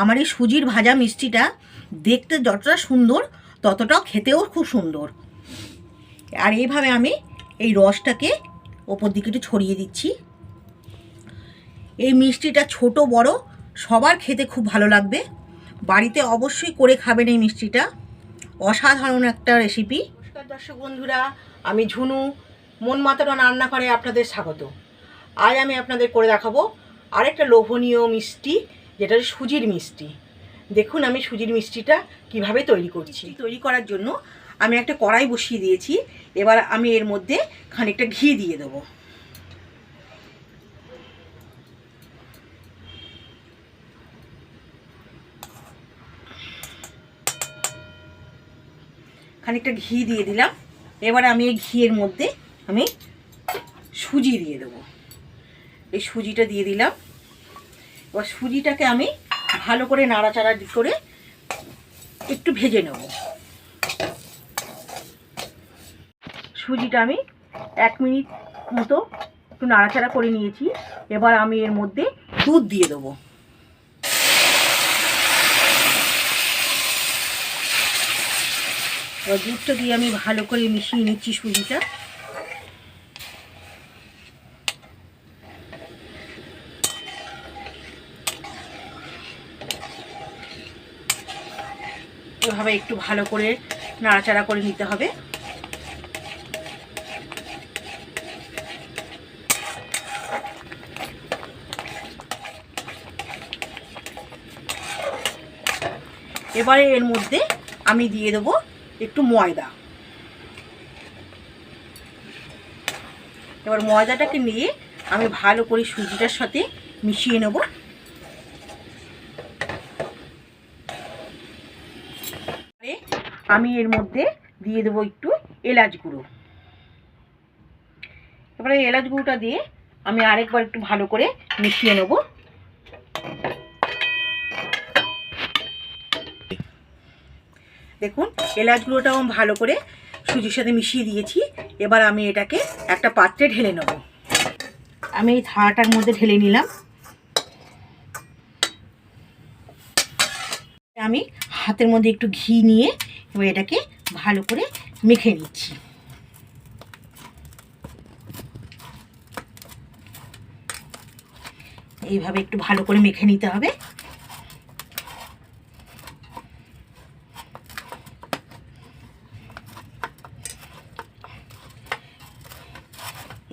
আমার এই সুজির ভাজা মিষ্টিটা দেখতে যতটা সুন্দর, ততটাও খেতেও খুব সুন্দর। আর এইভাবে আমি এই রসটাকে ওপর দিকে একটু ছড়িয়ে দিচ্ছি। এই মিষ্টিটা ছোট, বড়, সবার খেতে খুব ভালো লাগবে। বাড়িতে অবশ্যই করে খাবেন এই মিষ্টিটা। অসাধারণ একটা রেসিপি নমস্কার দর্শক বন্ধুরা, আমি ঝুনু। মন মাতানো রান্না করে আপনাদের স্বাগত। আজ আমি আপনাদের করে দেখাবো আরেকটা লোভনীয় মিষ্টি। যেটা সুজির মিষ্টি। দেখুন আমি সুজির মিষ্টিটা কীভাবে তৈরি করছি। তৈরি করার জন্য আমি একটা কড়াই বসিয়ে দিয়েছি। এবার আমি এর মধ্যে খানিকটা ঘি দিয়ে দেবো। খানিকটা ঘি দিয়ে দিলাম। এবার আমি এই ঘিয়ের মধ্যে আমি সুজি দিয়ে দেবো। এই সুজিটা দিয়ে দিলাম। এবার সুজিটাকে আমি ভালো করে নাড়াচাড়া করে একটু ভেজে নেব। সুজিটা আমি এক মিনিট মতো একটু নাড়াচাড়া করে নিয়েছি। এবার আমি এর মধ্যে দুধ দিয়ে দেবো। দুধটা দিয়ে আমি ভালো করে মিশিয়ে নিচ্ছি সুজিটা। এভাবে একটু ভালো করে নাড়াচাড়া করে নিতে হবে। এবারে এর মধ্যে আমি দিয়ে দেবো একটু ময়দা। এবার ময়দাটাকে নিয়ে আমি ভালো করে সুজিটার সাথে মিশিয়ে নেব। আমি এর মধ্যে দিয়ে দেবো একটু এলাচ গুঁড়ো। এবারে এলাচ গুঁড়োটা দিয়ে আমি আরেকবার একটু ভালো করে মিশিয়ে নেব। দেখুন, এলাচ গুঁড়োটাও আমি ভালো করে সুজির সাথে মিশিয়ে দিয়েছি। এবার আমি এটাকে একটা পাত্রে ঢেলে নেব। আমি এই থালাটার মধ্যে ঢেলে নিলাম। আমি হাতের মধ্যে একটু ঘি নিয়ে এবার এটাকে ভালো করে মেখে নিচ্ছি। এইভাবে একটু ভালো করে মেখে নিতে হবে।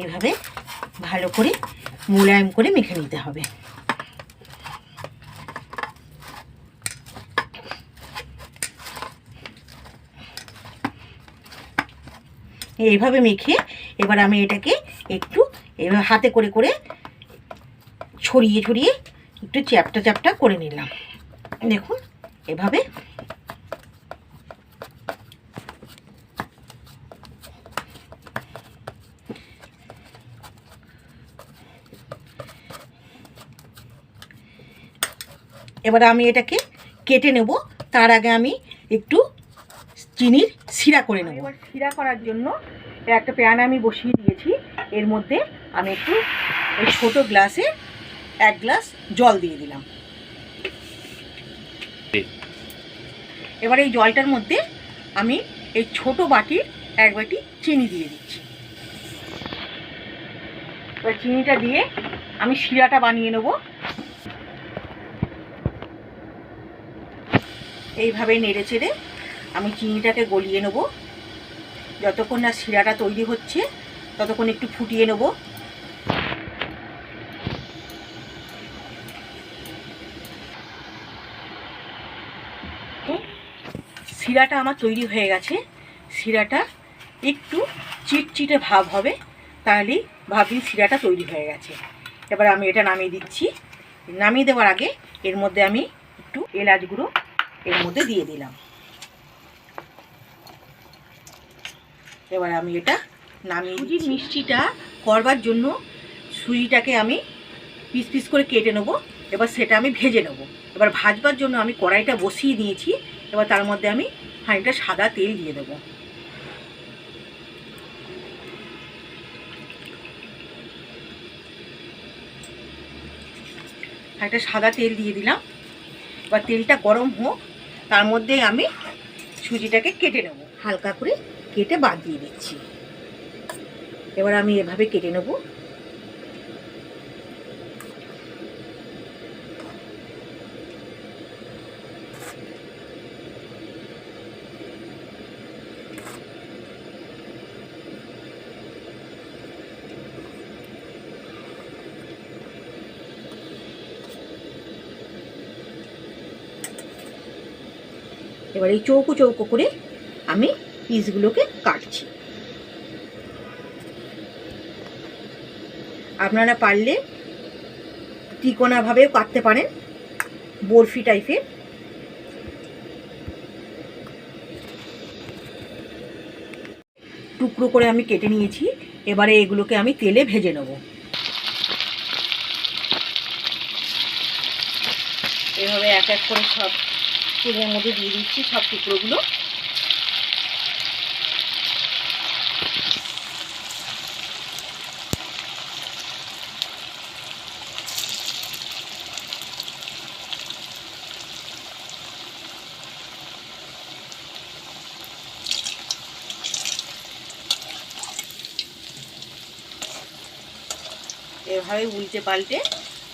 এইভাবে ভালো করে মোলায়েম করে মেখে নিতে হবে। এইভাবে মেখে এবার আমি এটাকে একটু এবার হাতে করে করে ছড়িয়ে ছড়িয়ে একটু চ্যাপটা চ্যাপটা করে নিলাম। দেখুন, এভাবে এবার আমি এটাকে কেটে নেব। তার আগে আমি একটু চিনির শিরা করে নেব। শিরা করার জন্য একটা প্যান আমি বসিয়ে দিয়েছি। এর মধ্যে আমি একটু ওই ছোটো গ্লাসে এক গ্লাস জল দিয়ে দিলাম। এবার এই জলটার মধ্যে আমি এই ছোট বাটির এক বাটি চিনি দিয়ে দিচ্ছি। এবার চিনিটা দিয়ে আমি শিরাটা বানিয়ে নেব। এইভাবে নেড়ে চেড়ে আমি চিনিটাকে গলিয়ে নেব। যতক্ষণ না শিরাটা তৈরি হচ্ছে, ততক্ষণ একটু ফুটিয়ে নেব। শিরাটা আমার তৈরি হয়ে গেছে। শিরাটা একটু চিটচিটে ভাব হবে, তাহলেই ভাবি শিরাটা তৈরি হয়ে গেছে। এবার আমি এটা নামিয়ে দিচ্ছি। নামিয়ে দেওয়ার আগে এর মধ্যে আমি একটু এলাচ গুঁড়ো এর মধ্যে দিয়ে দিলাম। এবার আমি এটা নামিয়ে সুজির মিষ্টিটা করবার জন্য সুজিটাকে আমি পিস পিস করে কেটে নেব। এবার সেটা আমি ভেজে নেব। এবার ভাজবার জন্য আমি কড়াইটা বসিয়ে দিয়েছি। এবার তার মধ্যে আমি খানিকটা সাদা তেল দিয়ে দেবো। একটা সাদা তেল দিয়ে দিলাম। এবার তেলটা গরম হোক তার মধ্যে আমি সুজিটাকে কেটে নেব। হালকা করে কেটে বাদ দিয়ে দিচ্ছি। এবার আমি এভাবে কেটে নেব। এবার এই চৌকো চৌকো করে আমি পিসগুলোকে কাটছি। আপনারা পারলে তিকোনাভাবেও কাটতে পারেন, বরফি টাইপের। টুকরো করে আমি কেটে নিয়েছি, এবারে এগুলোকে আমি তেলে ভেজে নেব। এভাবে এক এক করে সব তেলের মধ্যে দিয়ে দিচ্ছি সব টুকরোগুলো। এভাবে উল্টে পাল্টে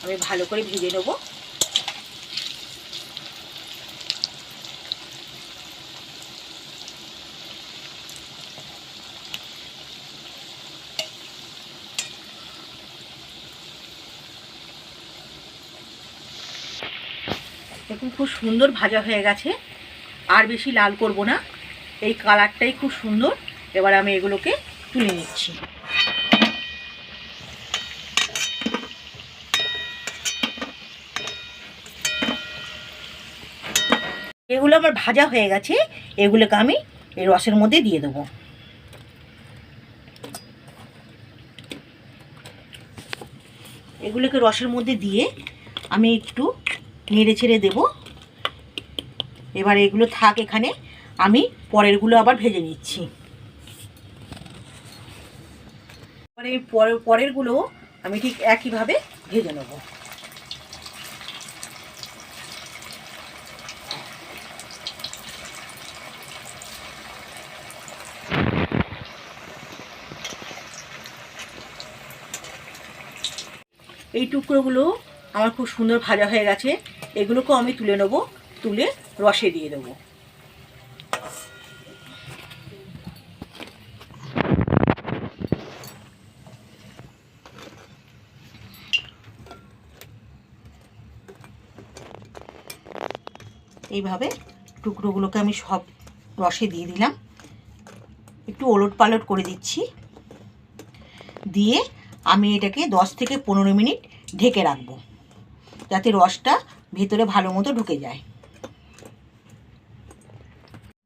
আমি ভালো করে ভেজে নেব। দেখুন, খুব সুন্দর ভাজা হয়ে গেছে। আর বেশি লাল করব না। এই কালারটাই খুব সুন্দর। এবার আমি এগুলোকে তুলে নিচ্ছি। এগুলো আমার ভাজা হয়ে গেছে, এগুলোকে আমি এই রসের মধ্যে দিয়ে দেবো। এগুলোকে রসের মধ্যে দিয়ে আমি একটু নেড়ে ছেড়ে দেবো। এবার এগুলো থাক এখানে, আমি পরেরগুলো আবার ভেজে নিচ্ছি। এবারে এই পরের পরেরগুলো আমি ঠিক একইভাবে ভেজে নেব। এই টুকরোগুলো আমার খুব সুন্দর ভাজা হয়ে গেছে। এগুলোকেও আমি তুলে নেব, তুলে রসে দিয়ে দেবো। এইভাবে টুকরোগুলোকে আমি সব রসে দিয়ে দিলাম। একটু ওলট পালট করে দিচ্ছি। দিয়ে আমি এটাকে দশ থেকে পনেরো মিনিট ঢেকে রাখব, যাতে রসটা ভেতরে ভালো মতো ঢুকে যায়।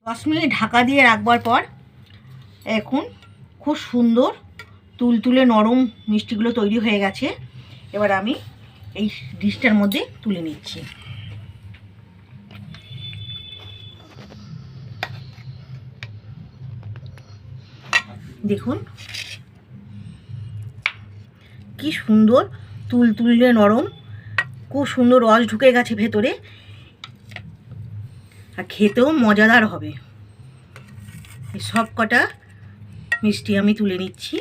দশ মিনিট ঢাকা দিয়ে রাখবার পর এখন খুব সুন্দর তুলতুলে নরম মিষ্টিগুলো তৈরি হয়ে গেছে। এবার আমি এই ডিশটার মধ্যে তুলে নিচ্ছি। দেখুন কি সুন্দর তুল তুললে নরম। খুব সুন্দর রস ঢুকে গেছে ভেতরে। আর খেতেও মজাদার হবে। সব কটা মিষ্টি আমি তুলে নিচ্ছি।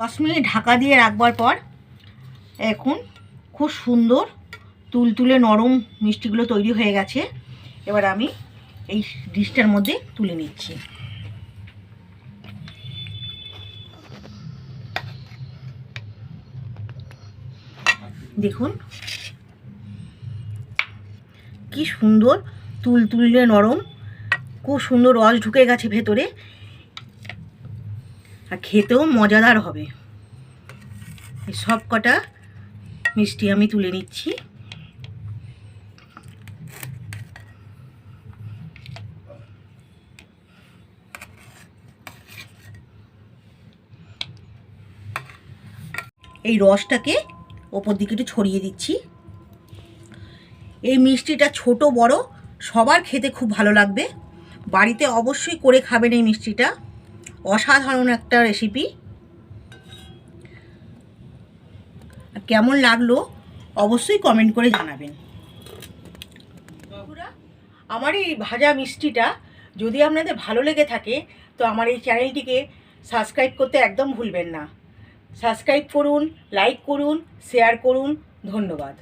দশ মিনিট ঢাকা দিয়ে রাখবার পর এখন খুব সুন্দর তুলতুলে নরম মিষ্টিগুলো তৈরি হয়ে গেছে। এবার আমি এই ডিশটার মধ্যে তুলে নিচ্ছি। দেখুন। কি সুন্দর তুলতুলে নরম, খুব সুন্দর রস ঢুকে গেছে ভেতরে। আর খেতেও মজাদার হবে। সব কটা মিষ্টি আমি তুলে নিচ্ছি। এই রসটাকে ওপর দিকে একটু ছড়িয়ে দিচ্ছি। এই মিষ্টিটা ছোট, বড়, সবার খেতে খুব ভালো লাগবে। বাড়িতে অবশ্যই করে খাবেন এই মিষ্টিটা। অসাধারণ একটা রেসিপি কেমন লাগল অবশ্যই কমেন্ট করে জানাবেন। আমার এই ভাজা মিষ্টিটা যদি আপনাদের ভালো লেগে থাকে, তো আমার এই চ্যানেলটিকে সাবস্ক্রাইব করতে একদম ভুলবেন না। সাবস্ক্রাইব করুন লাইক করুন শেয়ার করুন ধন্যবাদ।